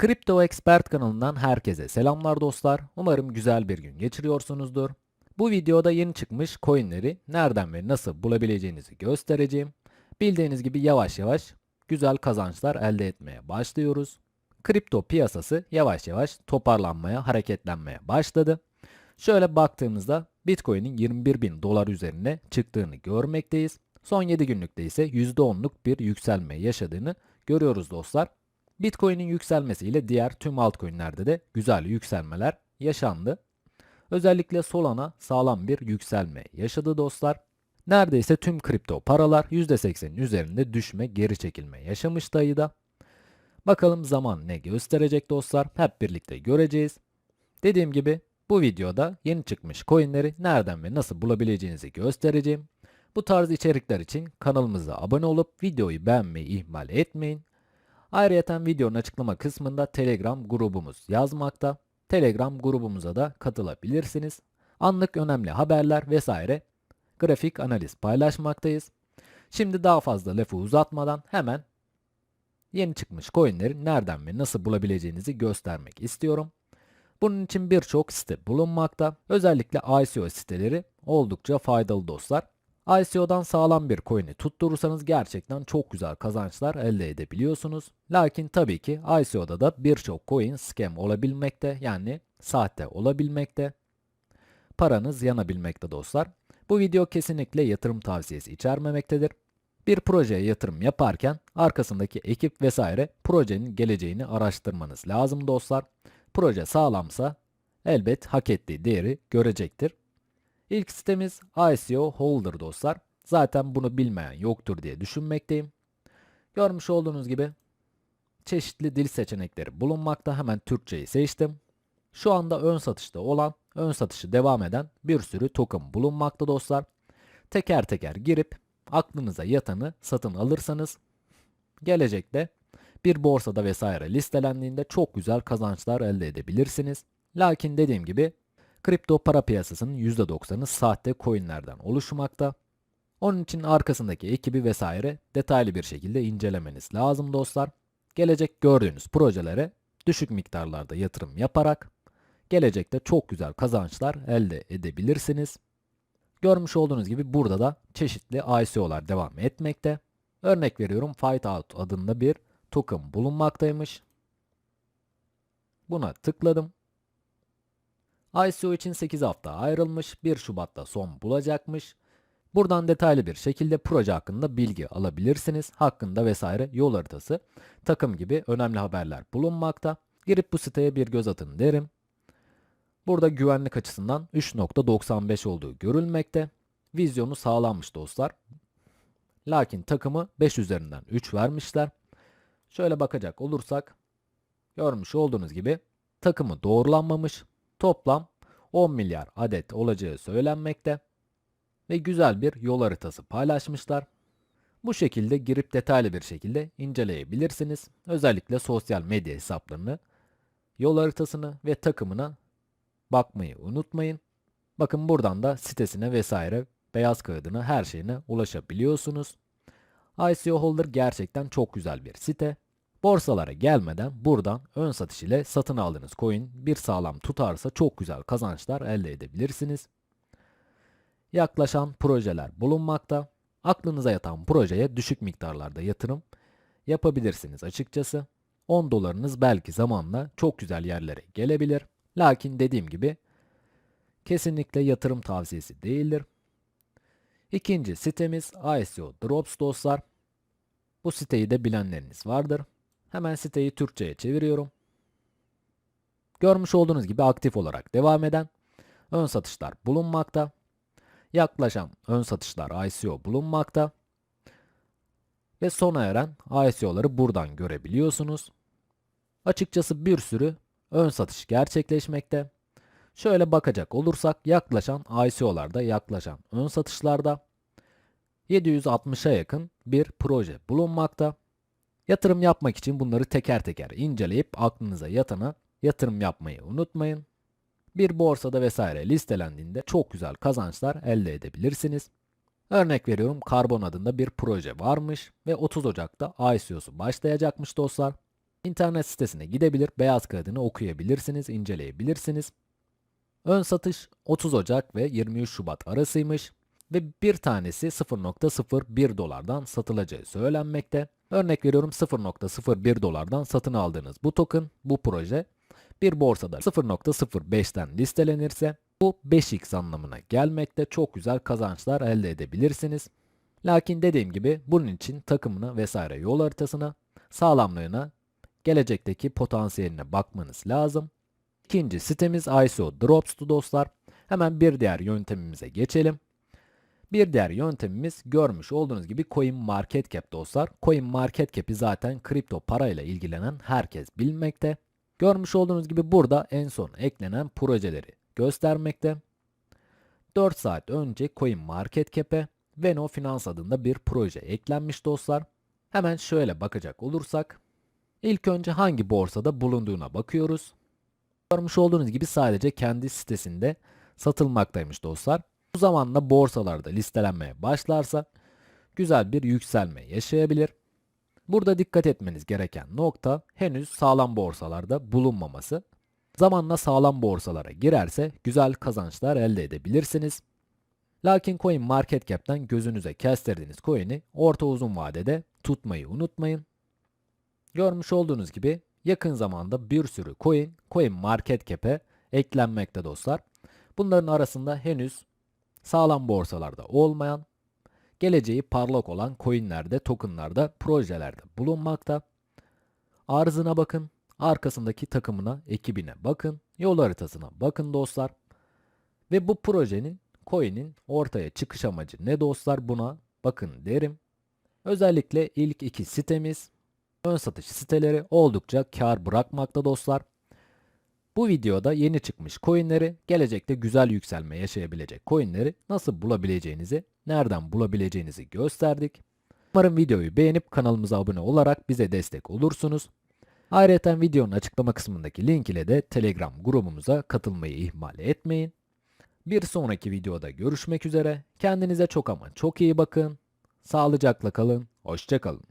Kripto Expert kanalından herkese selamlar dostlar. Umarım güzel bir gün geçiriyorsunuzdur. Bu videoda yeni çıkmış coinleri nereden ve nasıl bulabileceğinizi göstereceğim. Bildiğiniz gibi yavaş yavaş güzel kazançlar elde etmeye başlıyoruz. Kripto piyasası yavaş yavaş toparlanmaya, hareketlenmeye başladı. Şöyle baktığımızda Bitcoin'in 21 bin dolar üzerine çıktığını görmekteyiz. Son 7 günlükte ise %10'luk bir yükselme yaşadığını görüyoruz dostlar. Bitcoin'in yükselmesiyle diğer tüm altcoin'lerde de güzel yükselmeler yaşandı. Özellikle Solana sağlam bir yükselme yaşadı dostlar. Neredeyse tüm kripto paralar %80'in üzerinde düşme, geri çekilme yaşamış dayıda. Bakalım zaman ne gösterecek dostlar? Hep birlikte göreceğiz. Dediğim gibi bu videoda yeni çıkmış coinleri nereden ve nasıl bulabileceğinizi göstereceğim. Bu tarz içerikler için kanalımıza abone olup videoyu beğenmeyi ihmal etmeyin. Ayrıca videonun açıklama kısmında Telegram grubumuz yazmakta. Telegram grubumuza da katılabilirsiniz. Anlık önemli haberler vesaire grafik analiz paylaşmaktayız. Şimdi daha fazla lafı uzatmadan hemen yeni çıkmış coinleri nereden ve nasıl bulabileceğinizi göstermek istiyorum. Bunun için birçok site bulunmakta. Özellikle ICO siteleri oldukça faydalı dostlar. ICO'dan sağlam bir coin'i tutturursanız gerçekten çok güzel kazançlar elde edebiliyorsunuz. Lakin tabii ki ICO'da da birçok coin scam olabilmekte yani sahte olabilmekte. Paranız yanabilmekte dostlar. Bu video kesinlikle yatırım tavsiyesi içermemektedir. Bir projeye yatırım yaparken arkasındaki ekip vesaire projenin geleceğini araştırmanız lazım dostlar. Proje sağlamsa elbet hak ettiği değeri görecektir. İlk sitemiz ICO Holder dostlar. Zaten bunu bilmeyen yoktur diye düşünmekteyim. Görmüş olduğunuz gibi çeşitli dil seçenekleri bulunmakta. Hemen Türkçeyi seçtim. Şu anda ön satışta olan, ön satışı devam eden bir sürü token bulunmakta dostlar. Teker teker girip aklınıza yatanı satın alırsanız gelecekte bir borsada vesaire listelendiğinde çok güzel kazançlar elde edebilirsiniz. Lakin dediğim gibi kripto para piyasasının %90'ı sahte coinlerden oluşmakta. Onun için arkasındaki ekibi vesaire detaylı bir şekilde incelemeniz lazım dostlar. Gelecek gördüğünüz projelere düşük miktarlarda yatırım yaparak gelecekte çok güzel kazançlar elde edebilirsiniz. Görmüş olduğunuz gibi burada da çeşitli ICO'lar devam etmekte. Örnek veriyorum Fight Out adında bir token bulunmaktaymış. Buna tıkladım. ICO için 8 hafta ayrılmış, 1 Şubat'ta son bulacakmış. Buradan detaylı bir şekilde proje hakkında bilgi alabilirsiniz. Hakkında vesaire yol haritası, takım gibi önemli haberler bulunmakta. Girip bu siteye bir göz atın derim. Burada güvenlik açısından 3.95 olduğu görülmekte. Vizyonu sağlanmış dostlar. Lakin takımı 5 üzerinden 3 vermişler. Şöyle bakacak olursak görmüş olduğunuz gibi takımı doğrulanmamış. Toplam 10 milyar adet olacağı söylenmekte ve güzel bir yol haritası paylaşmışlar. Bu şekilde girip detaylı bir şekilde inceleyebilirsiniz. Özellikle sosyal medya hesaplarını, yol haritasını ve takımına bakmayı unutmayın. Bakın buradan da sitesine vesaire beyaz kağıdına her şeyine ulaşabiliyorsunuz. ICO Holder gerçekten çok güzel bir site. Borsalara gelmeden buradan ön satış ile satın aldığınız coin bir sağlam tutarsa çok güzel kazançlar elde edebilirsiniz. Yaklaşan projeler bulunmakta. Aklınıza yatan projeye düşük miktarlarda yatırım yapabilirsiniz açıkçası. 10 dolarınız belki zamanla çok güzel yerlere gelebilir. Lakin dediğim gibi kesinlikle yatırım tavsiyesi değildir. İkinci sitemiz ICO Drops dostlar. Bu siteyi de bilenleriniz vardır. Hemen siteyi Türkçe'ye çeviriyorum. Görmüş olduğunuz gibi aktif olarak devam eden ön satışlar bulunmakta. Yaklaşan ön satışlar ICO bulunmakta. Ve sona eren ICO'ları buradan görebiliyorsunuz. Açıkçası bir sürü ön satış gerçekleşmekte. Şöyle bakacak olursak yaklaşan ICO'larda yaklaşan ön satışlarda 760'a yakın bir proje bulunmakta. Yatırım yapmak için bunları teker teker inceleyip aklınıza yatana yatırım yapmayı unutmayın. Bir borsada vesaire listelendiğinde çok güzel kazançlar elde edebilirsiniz. Örnek veriyorum Karbon adında bir proje varmış ve 30 Ocak'ta ICO'su başlayacakmış dostlar. İnternet sitesine gidebilir, beyaz kağıdını okuyabilirsiniz, inceleyebilirsiniz. Ön satış 30 Ocak ve 23 Şubat arasıymış ve bir tanesi 0.01 dolardan satılacağı söylenmekte. Örnek veriyorum 0.01 dolardan satın aldığınız bu token, bu proje bir borsada 0.05'ten listelenirse bu 5x anlamına gelmekte çok güzel kazançlar elde edebilirsiniz. Lakin dediğim gibi bunun için takımına vesaire yol haritasına, sağlamlığına, gelecekteki potansiyeline bakmanız lazım. İkinci sitemiz ICO Drops'tu dostlar. Hemen bir diğer yöntemimize geçelim. Bir diğer yöntemimiz görmüş olduğunuz gibi Coin Market Cap dostlar. Coin Market Cap'i zaten kripto parayla ilgilenen herkes bilmekte. Görmüş olduğunuz gibi burada en son eklenen projeleri göstermekte. 4 saat önce Coin Market Cap'e Veno Finans adında bir proje eklenmiş dostlar. Hemen şöyle bakacak olursak ilk önce hangi borsada bulunduğuna bakıyoruz. Görmüş olduğunuz gibi sadece kendi sitesinde satılmaktaymış dostlar. Bu zamanla borsalarda listelenmeye başlarsa güzel bir yükselme yaşayabilir. Burada dikkat etmeniz gereken nokta henüz sağlam borsalarda bulunmaması. Zamanla sağlam borsalara girerse güzel kazançlar elde edebilirsiniz. Lakin coin market cap'ten gözünüze kestirdiğiniz coin'i orta uzun vadede tutmayı unutmayın. Görmüş olduğunuz gibi yakın zamanda bir sürü coin coin market cap'e eklenmekte dostlar. Bunların arasında henüz sağlam borsalarda olmayan, geleceği parlak olan coinlerde, tokenlarda, projelerde bulunmakta. Arzına bakın, arkasındaki takımına, ekibine bakın, yol haritasına bakın dostlar. Ve bu projenin, coin'in ortaya çıkış amacı ne dostlar buna bakın derim. Özellikle ilk iki sitemiz, ön satış siteleri oldukça kar bırakmakta dostlar. Bu videoda yeni çıkmış coinleri, gelecekte güzel yükselme yaşayabilecek coinleri nasıl bulabileceğinizi, nereden bulabileceğinizi gösterdik. Umarım videoyu beğenip kanalımıza abone olarak bize destek olursunuz. Ayrıca videonun açıklama kısmındaki link ile de Telegram grubumuza katılmayı ihmal etmeyin. Bir sonraki videoda görüşmek üzere. Kendinize çok ama çok iyi bakın. Sağlıcakla kalın. Hoşçakalın.